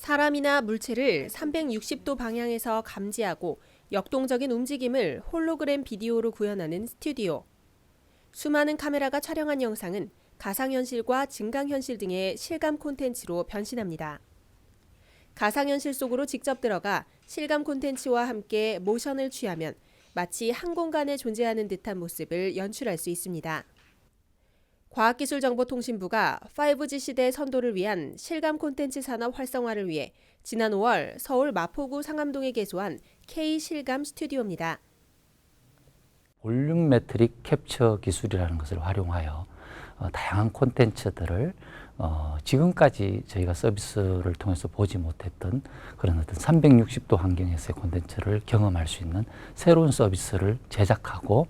사람이나 물체를 360도 방향에서 감지하고 역동적인 움직임을 홀로그램 비디오로 구현하는 스튜디오. 수많은 카메라가 촬영한 영상은 가상현실과 증강현실 등의 실감 콘텐츠로 변신합니다. 가상현실 속으로 직접 들어가 실감 콘텐츠와 함께 모션을 취하면 마치 한 공간에 존재하는 듯한 모습을 연출할 수 있습니다. 과학기술정보통신부가 5G 시대 선도를 위한 실감 콘텐츠 산업 활성화를 위해 지난 5월 서울 마포구 상암동에 개소한 K 실감 스튜디오입니다. 볼륨 매트릭 캡처 기술이라는 것을 활용하여 어, 다양한 콘텐츠들을 어, 지금까지 저희가 서비스를 통해서 보지 못했던 그런 어떤 360도 환경에서의 콘텐츠를 경험할 수 있는 새로운 서비스를 제작하고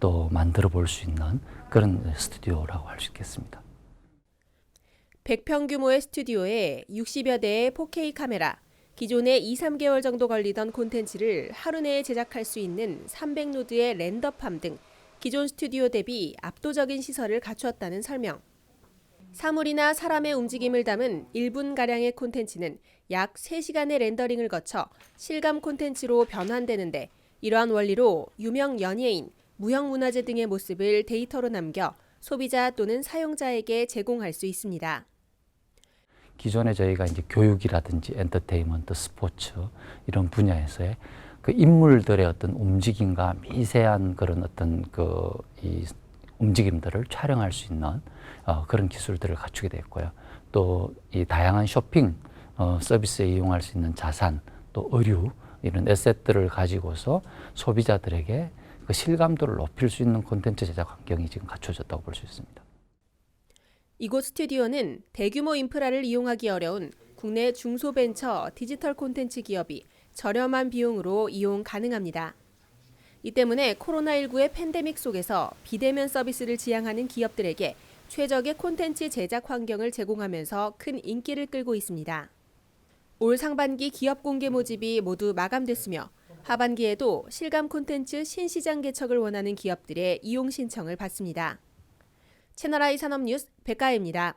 또 만들어 볼 수 있는 그런 스튜디오라고 할 수 있겠습니다. 100평 규모의 스튜디오에 60여 대의 4K 카메라, 기존에 2, 3개월 정도 걸리던 콘텐츠를 하루 내에 제작할 수 있는 300노드의 렌더팜 등 기존 스튜디오 대비 압도적인 시설을 갖추었다는 설명. 사물이나 사람의 움직임을 담은 1분가량의 콘텐츠는 약 3시간의 렌더링을 거쳐 실감 콘텐츠로 변환되는데 이러한 원리로 유명 연예인, 무형문화재 등의 모습을 데이터로 남겨 소비자 또는 사용자에게 제공할 수 있습니다. 기존에 저희가 이제 교육이라든지 엔터테인먼트, 스포츠 이런 분야에서의 그 인물들의 어떤 움직임과 미세한 그런 어떤 그 이 움직임들을 촬영할 수 있는 어, 그런 기술들을 갖추게 됐고요. 또 이 다양한 쇼핑 어, 서비스에 이용할 수 있는 자산, 또 의류 이런 에셋들을 가지고서 소비자들에게 그 실감도를 높일 수 있는 콘텐츠 제작 환경이 지금 갖춰졌다고 볼 수 있습니다. 이곳 스튜디오는 대규모 인프라를 이용하기 어려운 국내 중소벤처 디지털 콘텐츠 기업이 저렴한 비용으로 이용 가능합니다. 이 때문에 코로나19의 팬데믹 속에서 비대면 서비스를 지향하는 기업들에게 최적의 콘텐츠 제작 환경을 제공하면서 큰 인기를 끌고 있습니다. 올 상반기 기업 공개 모집이 모두 마감됐으며 하반기에도 실감 콘텐츠 신시장 개척을 원하는 기업들의 이용 신청을 받습니다. 채널I 산업뉴스 백가혜입니다.